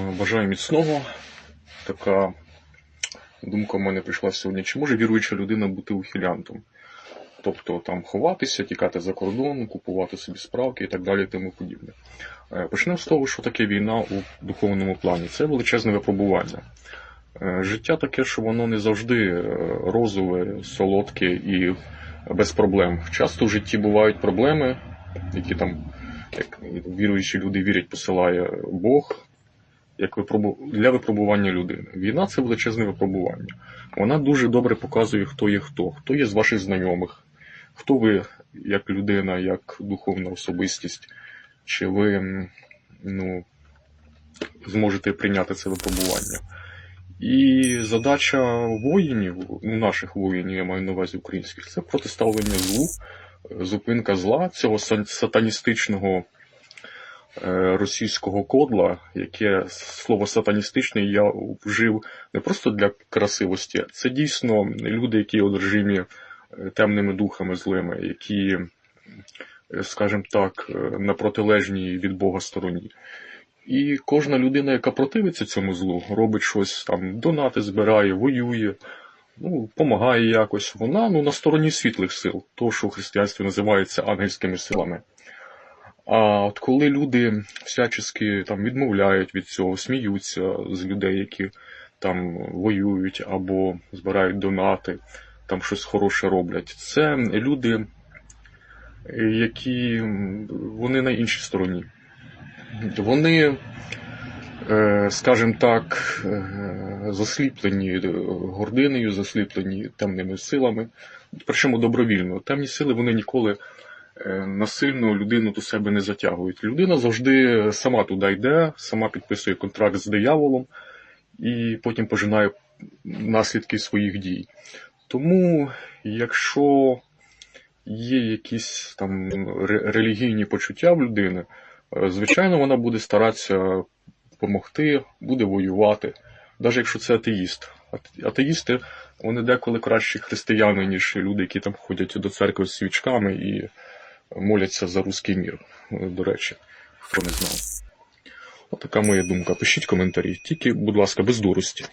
Е, Бажаю міцного. Така думка в мене прийшла сьогодні. Чи може віруюча людина бути ухилянтом? Тобто там ховатися, тікати за кордон, купувати собі справки і так далі, і тому подібне. Е, Почнемо з того, що таке війна у духовному плані. Це величезне випробування. Е, Життя таке, що воно не завжди розове, солодке і без проблем. Часто в житті бувають проблеми, які там, як віруючі люди вірять, посилає Бог як випробу... для випробування людини. Війна це величезне випробування. Вона дуже добре показує, хто є хто, хто є з ваших знайомих, хто ви як людина, як духовна особистість, чи ви ну, зможете прийняти це випробування. І задача воїнів, наших воїнів, я маю на увазі українських, це протиставлення злу, зупинка зла цього сатаністичного російського кодла, яке слово сатаністичне я вжив не просто для красивості, це дійсно люди, які одержимі е, темними духами злими, які, е, скажімо так, е, на протилежній від Бога стороні. І кожна людина, яка противиться цьому злу, робить щось там, донати збирає, воює, ну, допомагає якось. Вона ну, на стороні світлих сил, то, що в християнстві називається ангельськими силами. А от коли люди всячески там відмовляють від цього, сміються з людей, які там воюють або збирають донати, там щось хороше роблять, це люди, які вони на іншій стороні. Вони, е, скажімо так, е, засліплені гординою, засліплені темними силами, причому добровільно. Темні сили вони ніколи насильно людину до себе не затягують. Людина завжди сама туди йде, сама підписує контракт з дияволом і потім пожинає наслідки своїх дій. Тому, якщо є якісь там ре- релігійні почуття в людини, е, звичайно, вона буде старатися допомогти, буде воювати, навіть якщо це атеїст. Ате- Атеїсти вони деколи кращі християни, ніж люди, які там ходять до церкви з свічками і моляться за русський мір. е, До речі, хто не знав. Отака моя думка. Пишіть коментарі. Тільки, будь ласка, без дурості.